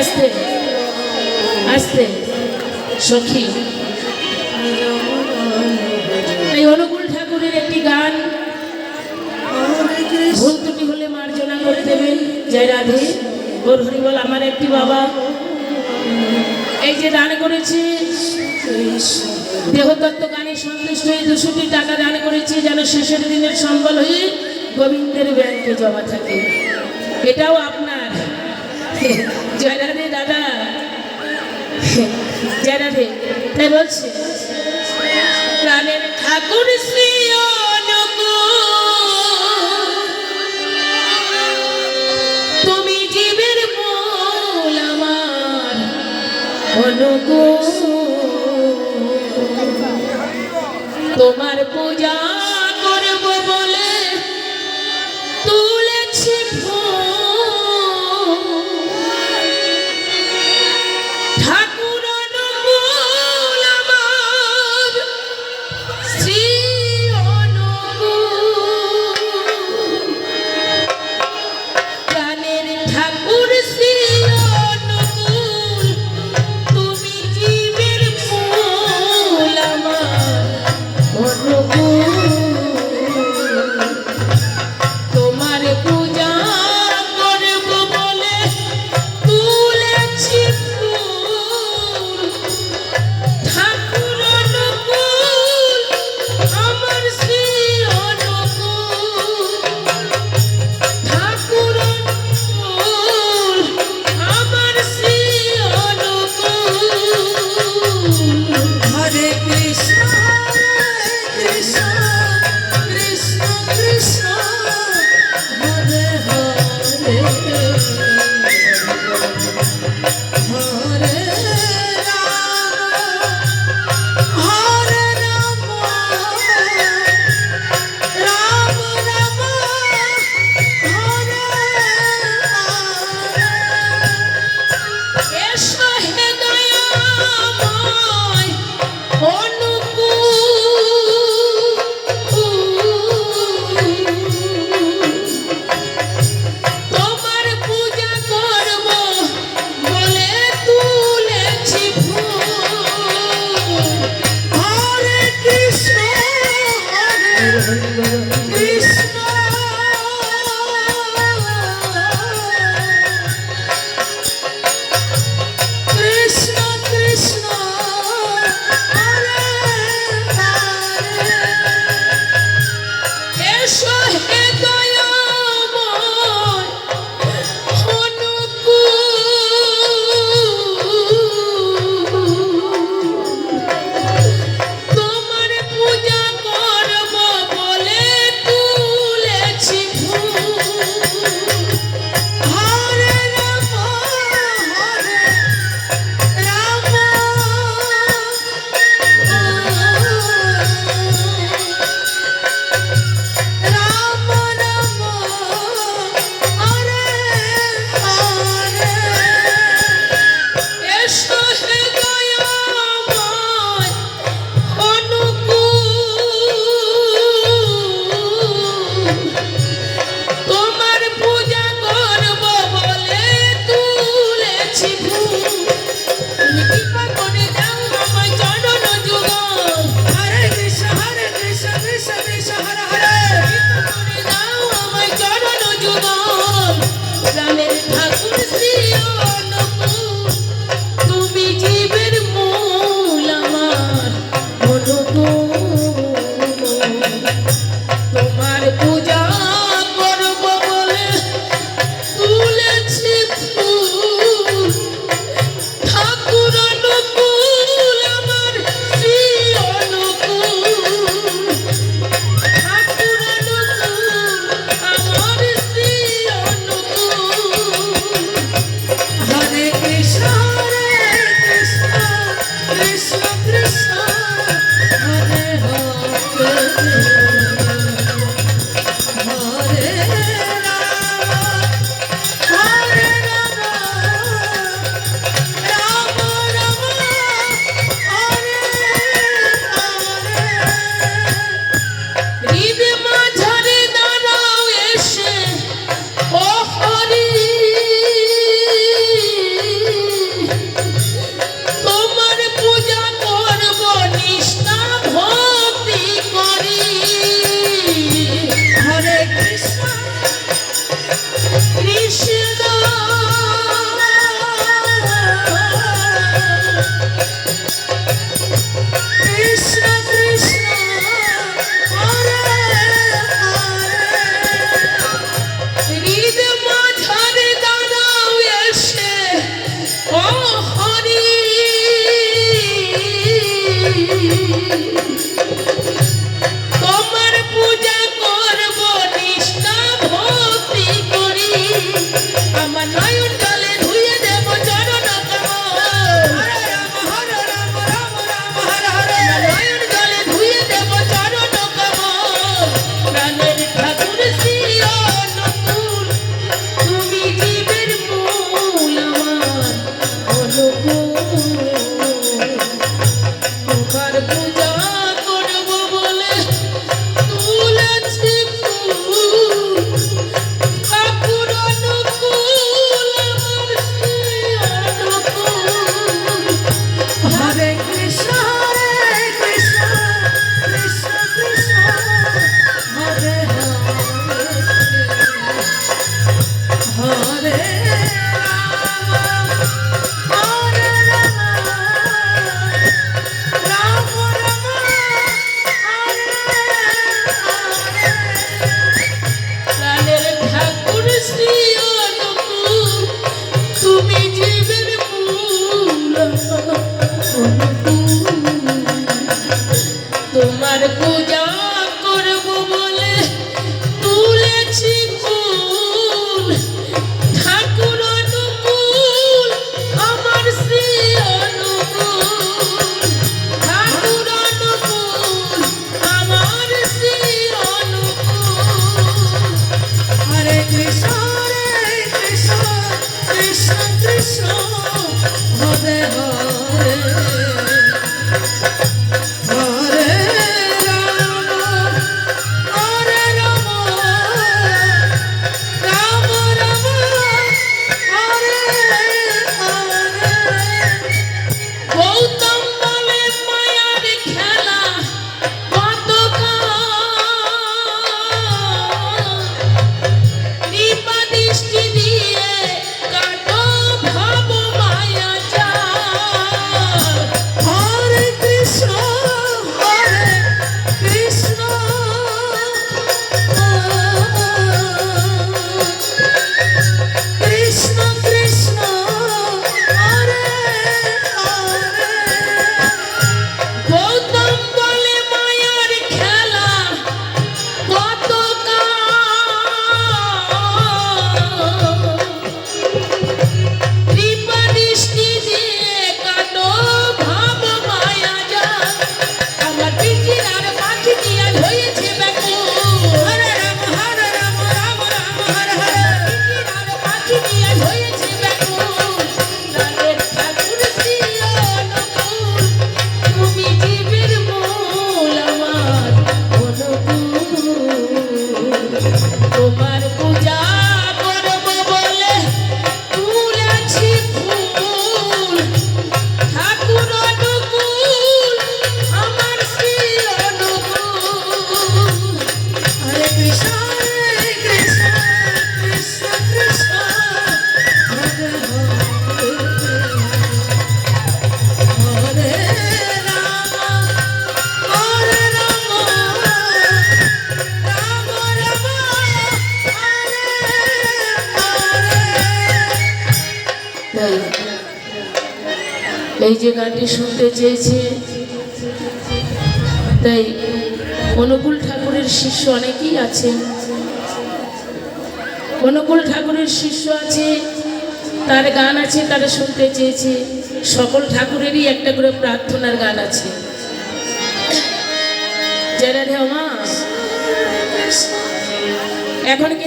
আস্তে আস্তে, সখী। এই অনুকূল ঠাকুরের একটি গান। ভুল ত্রুটি হলে মার্জনা করে দেবেন, জয় রাধে। গোর হরিবল, আমার একটি বাবা। এই যে দান করেছে, দেহতত্ত্ব গানে সন্তুষ্ট হয়ে দুশোটি টাকা দান করেছে, যেন শেষের দিনের সম্বল হয়ে গোবিন্দের ব্যাংকে জমা থাকে। এটাও আপনার। জয় জয় রাধে তাই বলছে প্রাণের ঠাকুর শ্রী তুমি জীবের মূল আমার অনুকূল তোমার পূজা Hare এই যে গানটি শুনতে চেয়েছে, তাই অনুকূল ঠাকুরের শিষ্য অনেকেই আছেন অনুকূল ঠাকুরের শিষ্য আছে, তার গান আছে, তারা শুনতে চেয়েছে। সকল ঠাকুরেরই একটা করে প্রার্থনার গান আছে। জয় রাধে এখন